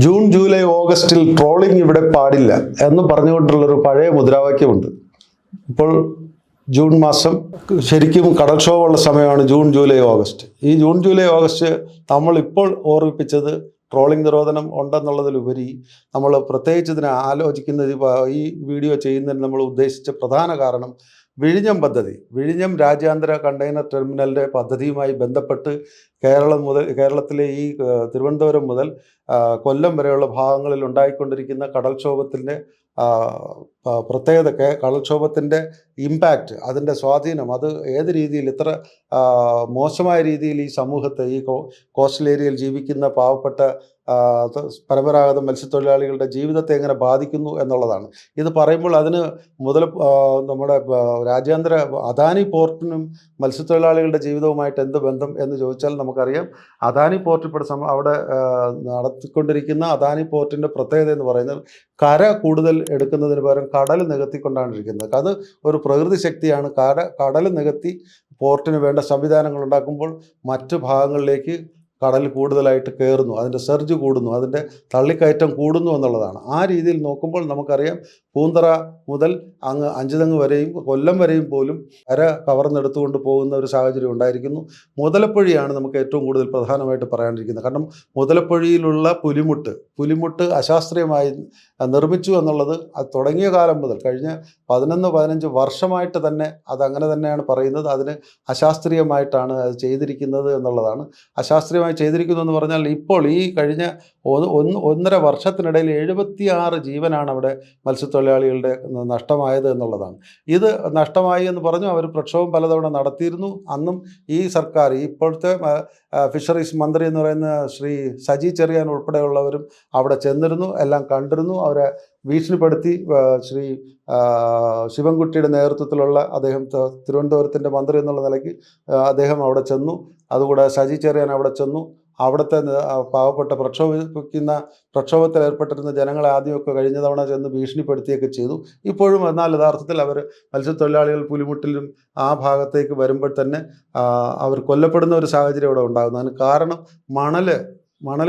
June July ഓഗസ്റ്റിൽ trawling ഇവിടെ പാടില്ല എന്ന് പറഞ്ഞുകൊണ്ടുള്ളൊരു പഴയ മുദ്രാവാക്യമുണ്ട്. ഇപ്പോൾ ജൂൺ മാസം ശരിക്കും കടൽക്ഷോഭമുള്ള സമയമാണ് ജൂൺ ജൂലൈ ഓഗസ്റ്റ്. ഈ ജൂൺ ജൂലൈ ഓഗസ്റ്റ് നമ്മൾ ഇപ്പോൾ ഓർമ്മിപ്പിച്ചത് ട്രോളിംഗ് നിരോധനം ഉണ്ടെന്നുള്ളതിലുപരി നമ്മൾ പ്രത്യേകിച്ച് ഇതിനെ ആലോചിക്കുന്നത് ഈ വീഡിയോ ചെയ്യുന്നതിന് നമ്മൾ ഉദ്ദേശിച്ച പ്രധാന കാരണം വിഴിഞ്ഞം പദ്ധതി. വിഴിഞ്ഞം രാജ്യാന്തര കണ്ടെയ്നർ ടെർമിനലിന്റെ പദ്ധതിയുമായി ബന്ധപ്പെട്ട് കേരളം മുതൽ കേരളത്തിലെ ഈ തിരുവനന്തപുരം മുതൽ കൊല്ലം വരെയുള്ള ഭാഗങ്ങളിൽ ഉണ്ടായിക്കൊണ്ടിരിക്കുന്ന കടൽക്ഷോഭത്തിന്റെ ആ, ആ, പ്രത്യേകത കേ- കടൽക്ഷോഭത്തിന്റെ ഇമ്പാക്റ്റ് അതിന്റെ സ്വാധീനം അത് ഏത് രീതിയിൽ ഇത്ര മോശമായ രീതിയിൽ ഈ സമൂഹത്തെ ഈ കോസ്റ്റൽ ഏരിയയിൽ ജീവിക്കുന്ന പാവപ്പെട്ട പരമ്പരാഗത മത്സ്യത്തൊഴിലാളികളുടെ ജീവിതത്തെ എങ്ങനെ ബാധിക്കുന്നു എന്നുള്ളതാണ്. ഇത് പറയുമ്പോൾ അതിന് മുതൽ നമ്മുടെ രാജ്യാന്തര അദാനി പോർട്ടിനും മത്സ്യത്തൊഴിലാളികളുടെ ജീവിതവുമായിട്ട് എന്ത് ബന്ധം എന്ന് ചോദിച്ചാൽ നമുക്കറിയാം. അദാനി പോർട്ടിൽ ഇപ്പോൾ സമ അവിടെ നടത്തിക്കൊണ്ടിരിക്കുന്ന അദാനി പോർട്ടിന്റെ പ്രത്യേകത എന്ന് പറയുന്നത് കര കൂടുതൽ എടുക്കുന്നതിന് പകരം കടൽ നികത്തിക്കൊണ്ടാണ് ഇരിക്കുന്നത്. അത് ഒരു പ്രകൃതി ശക്തിയാണ്. കട കടൽ നികത്തി പോർട്ടിന് വേണ്ട സംവിധാനങ്ങൾ ഉണ്ടാക്കുമ്പോൾ മറ്റു ഭാഗങ്ങളിലേക്ക് കടൽ കൂടുതലായിട്ട് കയറുന്നു അതിന്റെ സെർജ് കൂടുന്നു അതിന്റെ തള്ളിക്കയറ്റം കൂടുന്നു എന്നുള്ളതാണ്. ആ രീതിയിൽ നോക്കുമ്പോൾ നമുക്കറിയാം പൂന്തറ മുതൽ അങ്ങ് അഞ്ചുതെങ്ങ് വരെയും കൊല്ലം വരെയും പോലും കര കവർന്നെടുത്തുകൊണ്ട് പോകുന്ന ഒരു സാഹചര്യം ഉണ്ടായിരിക്കുന്നു. മുതലപ്പൊഴിയാണ് നമുക്ക് ഏറ്റവും കൂടുതൽ പ്രധാനമായിട്ട് പറയാണ്ടിരിക്കുന്നത് കാരണം മുതലപ്പൊഴിയിലുള്ള പുലിമുട്ട് പുലിമുട്ട് അശാസ്ത്രീയമായി നിർമ്മിച്ചു എന്നുള്ളത് അത് തുടങ്ങിയ കാലം മുതൽ കഴിഞ്ഞ പതിനൊന്ന് പതിനഞ്ച് വർഷമായിട്ട് തന്നെ അതങ്ങനെ തന്നെയാണ് പറയുന്നത്. അതിന് അശാസ്ത്രീയമായിട്ടാണ് അത് ചെയ്തിരിക്കുന്നത് എന്നുള്ളതാണ്. അശാസ്ത്രീയമായി ചെയ്തിരിക്കുന്നു എന്ന് പറഞ്ഞാൽ ഇപ്പോൾ ഈ കഴിഞ്ഞ ഒന്ന് ഒന്ന് ഒന്നര വർഷത്തിനിടയിൽ എഴുപത്തി ആറ് ജീവനാണ് അവിടെ മത്സ്യത്തൊഴിലാളികളുടെ നഷ്ടമായത് എന്നുള്ളതാണ്. ഇത് നഷ്ടമായി എന്ന് പറഞ്ഞു അവർ പ്രക്ഷോഭം പലതവണ നടത്തിയിരുന്നു. അന്നും ഈ സർക്കാർ ഇപ്പോഴത്തെ ഫിഷറീസ് മന്ത്രി എന്ന് പറയുന്ന ശ്രീ സജി ചെറിയാൻ ഉൾപ്പെടെയുള്ളവരും അവിടെ ചെന്നിരുന്നു എല്ലാം കണ്ടിരുന്നു. അവരെ ഭീഷണിപ്പെടുത്തി ശ്രീ ശിവൻകുട്ടിയുടെ നേതൃത്വത്തിലുള്ള അദ്ദേഹം തിരുവനന്തപുരത്തിന്റെ മന്ത്രി എന്നുള്ള നിലയ്ക്ക് അദ്ദേഹം അവിടെ ചെന്നു. അതുകൂടെ സജി ചെറിയാൻ അവിടെ ചെന്നു. അവിടുത്തെ പാവപ്പെട്ട പ്രക്ഷോഭിക്കുന്ന പ്രക്ഷോഭത്തിൽ ഏർപ്പെട്ടിരുന്ന ജനങ്ങളെ ആദ്യമൊക്കെ കഴിഞ്ഞ തവണ ചെന്ന് ഭീഷണിപ്പെടുത്തിയൊക്കെ ചെയ്തു. ഇപ്പോഴും എന്നാൽ യഥാർത്ഥത്തിൽ അവർ മത്സ്യത്തൊഴിലാളികൾ പുലിമുട്ടിലും ആ ഭാഗത്തേക്ക് വരുമ്പോൾ തന്നെ അവർ കൊല്ലപ്പെടുന്ന ഒരു സാഹചര്യം ഇവിടെ ഉണ്ടാകുന്നു. അതിന് കാരണം മണൽ മണൽ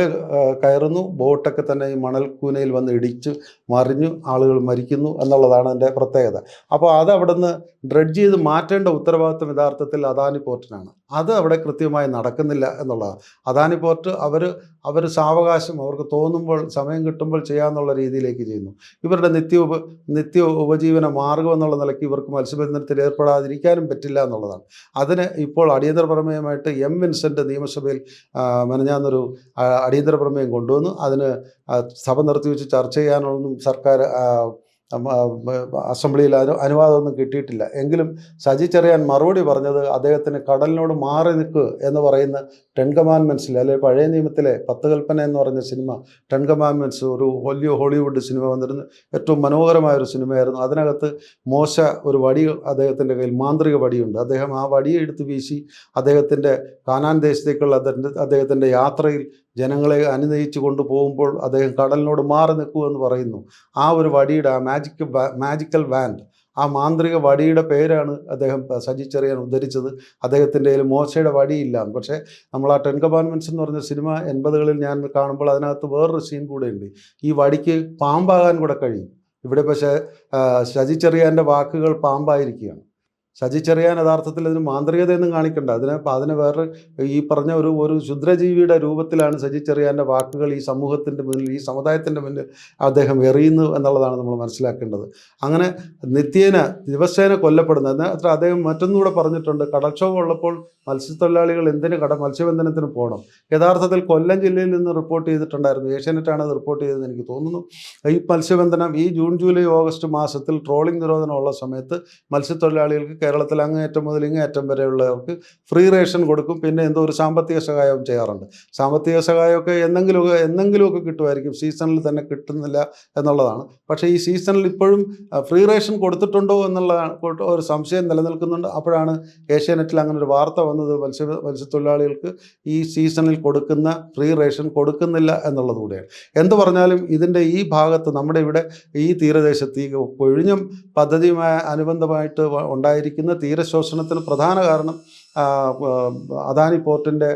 കയറുന്നു. ബോട്ടൊക്കെ തന്നെ ഈ മണൽ കൂനയിൽ വന്ന് ഇടിച്ച് മറിഞ്ഞു ആളുകൾ മരിക്കുന്നു എന്നുള്ളതാണ് അതിന്റെ പ്രത്യേകത. അപ്പോൾ അത് അവിടെ നിന്ന് ഡ്രഡ്ജ് ചെയ്ത് മാറ്റേണ്ട ഉത്തരവാദിത്വം യഥാർത്ഥത്തിൽ അദാനി പോർട്ടിനാണ്. അത് അവിടെ കൃത്യമായി നടക്കുന്നില്ല എന്നുള്ളതാണ്. അദാനി പോർട്ട് അവർ അവർ സാവകാശം അവർക്ക് തോന്നുമ്പോൾ സമയം കിട്ടുമ്പോൾ ചെയ്യാമെന്നുള്ള രീതിയിലേക്ക് ചെയ്യുന്നു. ഇവരുടെ നിത്യ ഉപ നിത്യ ഉപജീവന മാർഗം എന്നുള്ള നിലയ്ക്ക് ഇവർക്ക് മത്സ്യബന്ധനത്തിൽ ഏർപ്പെടാതിരിക്കാനും പറ്റില്ല എന്നുള്ളതാണ്. അതിന് ഇപ്പോൾ അടിയന്തര പ്രമേയമായിട്ട് എം വിൻസെന്റ് നിയമസഭയിൽ മെനഞ്ഞാന്നൊരു അടിയന്തര പ്രമേയം കൊണ്ടുവന്നു. അതിന് സഭ നിർത്തിവെച്ച് ചർച്ച ചെയ്യാനൊന്നും സർക്കാർ അസംബ്ലിയിൽ അനു അനുവാദമൊന്നും കിട്ടിയിട്ടില്ല. എങ്കിലും സജി ചെറിയാൻ മറുപടി പറഞ്ഞത് അദ്ദേഹത്തിന് കടലിനോട് മാറി നിൽക്കുക എന്ന് പറയുന്ന ടെൻ കമാൻമെൻസിൽ അല്ലെ പഴയ നിയമത്തിലെ പത്ത് കൽപ്പന എന്ന് പറഞ്ഞ സിനിമ ടെൻ കമാൻമെന്റ്സ് ഒരു വലിയ ഹോളിവുഡ് സിനിമ വന്നിരുന്നു. ഏറ്റവും മനോഹരമായ ഒരു സിനിമയായിരുന്നു. അതിനകത്ത് മോശ ഒരു വടി അദ്ദേഹത്തിന്റെ കയ്യിൽ മാന്ത്രിക വടിയുണ്ട്. അദ്ദേഹം ആ വടിയെ എടുത്ത് വീശി അദ്ദേഹത്തിന്റെ കാനാൻ ദേശത്തേക്കുള്ള അദ്ദേഹത്തിന്റെ യാത്രയിൽ ജനങ്ങളെ അനുനയിച്ചു കൊണ്ടുപോകുമ്പോൾ അദ്ദേഹം കടലിനോട് മാറി നിൽക്കൂ എന്ന് പറയുന്നു. ആ ഒരു വടിയുടെ ആ മാജിക് മാജിക്കൽ വാൻഡ് ആ മാന്ത്രിക വടിയുടെ പേരാണ് അദ്ദേഹം സജി ചെറിയാൻ ഉദ്ധരിച്ചത്. അദ്ദേഹത്തിന്റെ കയ്യിൽ മോശയുടെ വടിയില്ല. പക്ഷേ നമ്മൾ ആ ടെൻ കമാൻമെന്റ്സ് എന്ന് പറഞ്ഞ സിനിമ എൺപതുകളിൽ ഞാൻ കാണുമ്പോൾ അതിനകത്ത് വേറൊരു സീൻ കൂടെ ഉണ്ട് ഈ വടിക്ക് പാമ്പാകാൻ കൂടെ കഴിയും. ഇവിടെ പക്ഷേ സജിച്ചെറിയാന്റെ സജി ചെറിയാന്റെ വാക്കുകൾ പാമ്പായിരിക്കുകയാണ്. ചെറിയാൻ യഥാർത്ഥത്തിൽ അതിന് മാന്ത്രികതയൊന്നും കാണിക്കണ്ട. അതിനെ അതിന് വേറെ ഈ പറഞ്ഞ ഒരു ഒരു ക്ഷുദ്രജീവിയുടെ രൂപത്തിലാണ് സജി ചെറിയാന്റെ വാക്കുകൾ ഈ സമൂഹത്തിന്റെ മുന്നിൽ ഈ സമുദായത്തിന്റെ മുന്നിൽ അദ്ദേഹം എറിയുന്നു എന്നുള്ളതാണ് നമ്മൾ മനസ്സിലാക്കേണ്ടത്. അങ്ങനെ നിത്യേന ദിവസേന കൊല്ലപ്പെടുന്ന അത്ര അദ്ദേഹം മറ്റൊന്നുകൂടെ പറഞ്ഞിട്ടുണ്ട്. കടൽക്ഷോഭം ഉള്ളപ്പോൾ മത്സ്യത്തൊഴിലാളികൾ എന്തിന് കട മത്സ്യബന്ധനത്തിന് പോകണം? യഥാർത്ഥത്തിൽ കൊല്ലം ജില്ലയിൽ നിന്ന് റിപ്പോർട്ട് ചെയ്തിട്ടുണ്ടായിരുന്നു. ഏഷ്യാനെറ്റാണ് അത് റിപ്പോർട്ട് ചെയ്തതെന്ന് എനിക്ക് തോന്നുന്നു. ഈ മത്സ്യബന്ധനം ഈ ജൂൺ ജൂലൈ ഓഗസ്റ്റ് മാസത്തിൽ ട്രോളിംഗ് നിരോധനമുള്ള സമയത്ത് മത്സ്യത്തൊഴിലാളികൾക്ക് കേരളത്തിൽ അങ്ങേയറ്റം മുതൽ ഇങ്ങേയറ്റം വരെയുള്ളവർക്ക് ഫ്രീ റേഷൻ കൊടുക്കും. പിന്നെ എന്തോ ഒരു സാമ്പത്തിക സഹായവും ചെയ്യാറുണ്ട്. സാമ്പത്തിക സഹായമൊക്കെ എന്തെങ്കിലുമൊക്കെ എന്തെങ്കിലുമൊക്കെ കിട്ടുമായിരിക്കും. സീസണിൽ തന്നെ കിട്ടുന്നില്ല എന്നുള്ളതാണ്. പക്ഷേ ഈ സീസണിൽ ഇപ്പോഴും ഫ്രീ റേഷൻ കൊടുത്തിട്ടുണ്ടോ എന്നുള്ള ഒരു സംശയം നിലനിൽക്കുന്നുണ്ട്. അപ്പോഴാണ് ഏഷ്യാനെറ്റിൽ അങ്ങനെ ഒരു വാർത്ത വന്നത്. മത്സ്യ മത്സ്യത്തൊഴിലാളികൾക്ക് ഈ സീസണിൽ കൊടുക്കുന്ന ഫ്രീ റേഷൻ കൊടുക്കുന്നില്ല എന്നുള്ളത് കൂടെയാണ് എന്ത് പറഞ്ഞാലും ഇതിന്റെ ഈ ഭാഗത്ത് നമ്മുടെ ഇവിടെ ഈ തീരദേശത്ത് ഈ കൊഴിഞ്ഞും പദ്ധതിയുമായി അനുബന്ധമായിട്ട് വ- ഉണ്ടായിരിക്കുന്ന തീരശോഷണത്തിന് പ്രധാന കാരണം അദാനി പോർട്ടിന്റെ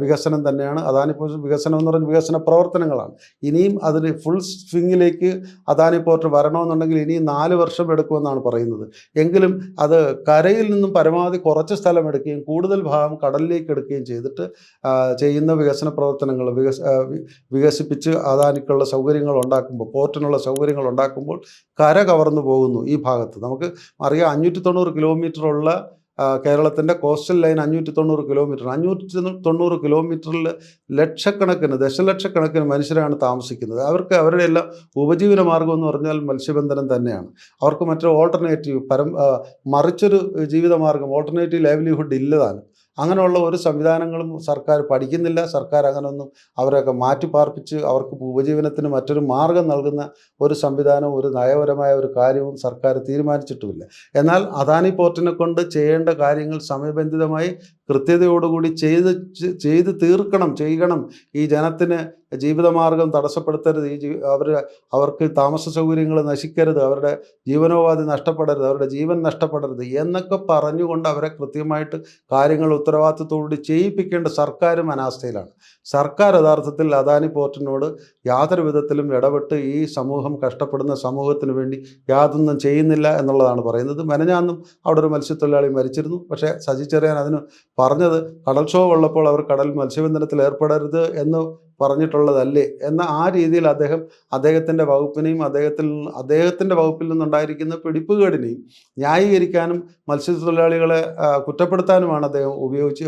വികസനം തന്നെയാണ്. അദാനി പോർട്ട് വികസനം എന്ന് പറഞ്ഞ വികസന പ്രവർത്തനങ്ങളാണ്. ഇനിയും അതിന് ഫുൾ സ്വിങ്ങിലേക്ക് അദാനി പോർട്ട് വരണമെന്നുണ്ടെങ്കിൽ ഇനിയും നാല് വർഷം എടുക്കുമെന്നാണ് പറയുന്നത്. എങ്കിലും അത് കരയിൽ നിന്നും പരമാവധി കുറച്ച് സ്ഥലം എടുക്കുകയും കൂടുതൽ ഭാഗം കടലിലേക്ക് എടുക്കുകയും ചെയ്തിട്ട് ചെയ്യുന്ന വികസന പ്രവർത്തനങ്ങൾ വികസ വികസിപ്പിച്ച് അദാനിക്കുള്ള സൗകര്യങ്ങൾ ഉണ്ടാക്കുമ്പോൾ പോർട്ടിനുള്ള സൗകര്യങ്ങൾ ഉണ്ടാക്കുമ്പോൾ കര കവർന്നു പോകുന്നു ഈ ഭാഗത്ത്. നമുക്ക് അറിയാം അഞ്ഞൂറ്റി തൊണ്ണൂറ് കിലോമീറ്ററുള്ള കേരളത്തിന്റെ കോസ്റ്റൽ ലൈൻ അഞ്ഞൂറ്റി തൊണ്ണൂറ് കിലോമീറ്റർ അഞ്ഞൂറ്റി തൊണ്ണൂറ് കിലോമീറ്ററിൽ ലക്ഷക്കണക്കിന് ദശലക്ഷക്കണക്കിന് മനുഷ്യരാണ് താമസിക്കുന്നത്. അവർക്ക് അവരുടെ എല്ലാം ഉപജീവന മാർഗം എന്ന് പറഞ്ഞാൽ മത്സ്യബന്ധനം തന്നെയാണ്. അവർക്ക് മറ്റൊരു ഓൾട്ടർനേറ്റീവ് പരം മറിച്ചൊരു ജീവിതമാർഗം ഓൾട്ടർനേറ്റീവ് ലൈവ്ലിഹുഡ് ഇല്ലതാണ്. അങ്ങനെയുള്ള ഒരു സംവിധാനങ്ങളും സർക്കാർ പഠിക്കുന്നില്ല. സർക്കാർ അങ്ങനെയൊന്നും അവരെയൊക്കെ മാറ്റി പാർപ്പിച്ച് അവർക്ക് ഉപജീവനത്തിന് മറ്റൊരു മാർഗം നൽകുന്ന ഒരു സംവിധാനവും ഒരു നയപരമായ ഒരു കാര്യവും സർക്കാർ തീരുമാനിച്ചിട്ടുമില്ല. എന്നാൽ അദാനി പോർട്ടിനെ കൊണ്ട് ചെയ്യേണ്ട കാര്യങ്ങൾ സമയബന്ധിതമായി കൃത്യതയോടുകൂടി ചെയ്ത് ചെയ്ത് തീർക്കണം ചെയ്യണം. ഈ ജനത്തിന് ജീവിതമാർഗം തടസ്സപ്പെടുത്തരുത്. ഈ അവർ അവർക്ക് താമസ സൗകര്യങ്ങൾ നശിക്കരുത്. അവരുടെ ജീവനോപാധി നഷ്ടപ്പെടരുത്. അവരുടെ ജീവൻ നഷ്ടപ്പെടരുത് എന്നൊക്കെ പറഞ്ഞുകൊണ്ട് അവരെ കൃത്യമായിട്ട് കാര്യങ്ങൾ ഉത്തരവാദിത്തത്തോടുകൂടി ചെയ്യിപ്പിക്കേണ്ട സർക്കാരും അനാസ്ഥയിലാണ്. സർക്കാർ യഥാർത്ഥത്തിൽ അദാനി പോർട്ടിനോട് യാതൊരു വിധത്തിലും ഇടപെട്ട് ഈ സമൂഹം കഷ്ടപ്പെടുന്ന സമൂഹത്തിന് വേണ്ടി യാതൊന്നും ചെയ്യുന്നില്ല എന്നുള്ളതാണ് പറയുന്നത്. മെനഞ്ഞാന്നും അവിടെ ഒരു മത്സ്യത്തൊഴിലാളി മരിച്ചിരുന്നു. പക്ഷേ സജി ചെറിയാൻ അതിന് പറഞ്ഞത് കടൽക്ഷോഭം ഉള്ളപ്പോൾ അവർ കടൽ മത്സ്യബന്ധനത്തിൽ ഏർപ്പെടരുത് എന്ന് പറഞ്ഞിട്ടുള്ളതല്ലേ എന്ന ആ രീതിയിൽ അദ്ദേഹം അദ്ദേഹത്തിന്റെ വകുപ്പിനെയും അദ്ദേഹത്തിൽ അദ്ദേഹത്തിന്റെ വകുപ്പിൽ നിന്നുണ്ടായിരിക്കുന്ന പിടിപ്പുകേടിനെയും ന്യായീകരിക്കാനും മത്സ്യത്തൊഴിലാളികളെ കുറ്റപ്പെടുത്താനുമാണ് അദ്ദേഹം ഉപയോഗിച്ച്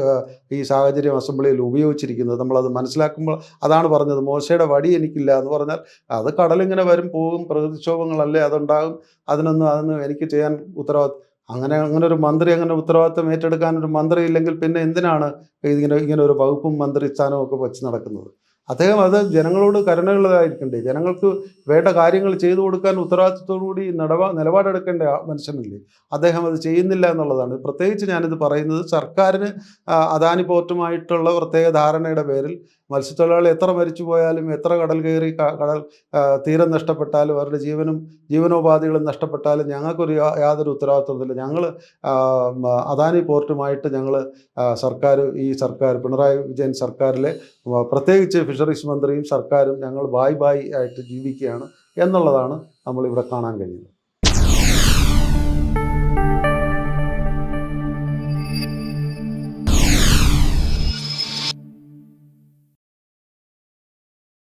ഈ സാഹചര്യം അസംബ്ലിയിൽ ഉപയോഗിച്ചിരിക്കുന്നത്. നമ്മളത് മനസ്സിലാക്കുമ്പോൾ അതാണ് പറഞ്ഞത് മോശയുടെ വടി എനിക്കില്ല എന്ന് പറഞ്ഞാൽ അത് കടലിങ്ങനെ വരും പോകും പ്രകൃതിക്ഷോഭങ്ങളല്ലേ അതുണ്ടാകും അതിനൊന്നും അതൊന്നും എനിക്ക് ചെയ്യാൻ ഉത്തരവാദിത്വം അങ്ങനെ അങ്ങനെ ഒരു മന്ത്രി അങ്ങനെ ഉത്തരവാദിത്വം ഏറ്റെടുക്കാൻ ഒരു മന്ത്രി ഇല്ലെങ്കിൽ പിന്നെ എന്തിനാണ് ഇങ്ങനെ ഇങ്ങനെ ഒരു വകുപ്പും മന്ത്രി സ്ഥാനവും ഒക്കെ വെച്ച് നടക്കുന്നത്? അദ്ദേഹം അത് ജനങ്ങളോട് കരുണയുള്ളതായിരിക്കണ്ടേ? ജനങ്ങൾക്ക് വേണ്ട കാര്യങ്ങൾ ചെയ്തു കൊടുക്കാൻ ഉത്തരവാദിത്വത്തോടുകൂടി നടപാ നിലപാടെടുക്കേണ്ട മനുഷ്യനല്ലേ? അദ്ദേഹം അത് ചെയ്യുന്നില്ല എന്നുള്ളതാണ്. പ്രത്യേകിച്ച് ഞാനിത് പറയുന്നത് സർക്കാരിന് അദാനി പോർട്ടുമായിട്ടുള്ള പ്രത്യേക ധാരണയുടെ പേരിൽ മത്സ്യത്തൊഴിലാളി എത്ര മരിച്ചു പോയാലും എത്ര കടൽ കയറി കടൽ തീരം നഷ്ടപ്പെട്ടാലും അവരുടെ ജീവനും ജീവനോപാധികളും നഷ്ടപ്പെട്ടാലും ഞങ്ങൾക്കൊരു യാതൊരു ഉത്തരവാദിത്വത്തില്ല ഞങ്ങൾ അദാനി പോർട്ടുമായിട്ട് ഞങ്ങൾ സർക്കാർ ഈ സർക്കാർ പിണറായി വിജയൻ സർക്കാരിലെ പ്രത്യേകിച്ച് ഫിഷറീസ് മന്ത്രിയും സർക്കാരും ഞങ്ങൾ ബായ് ബായ് ആയിട്ട് ജീവിക്കുകയാണ് എന്നുള്ളതാണ് നമ്മളിവിടെ കാണാൻ കഴിയുന്നത്.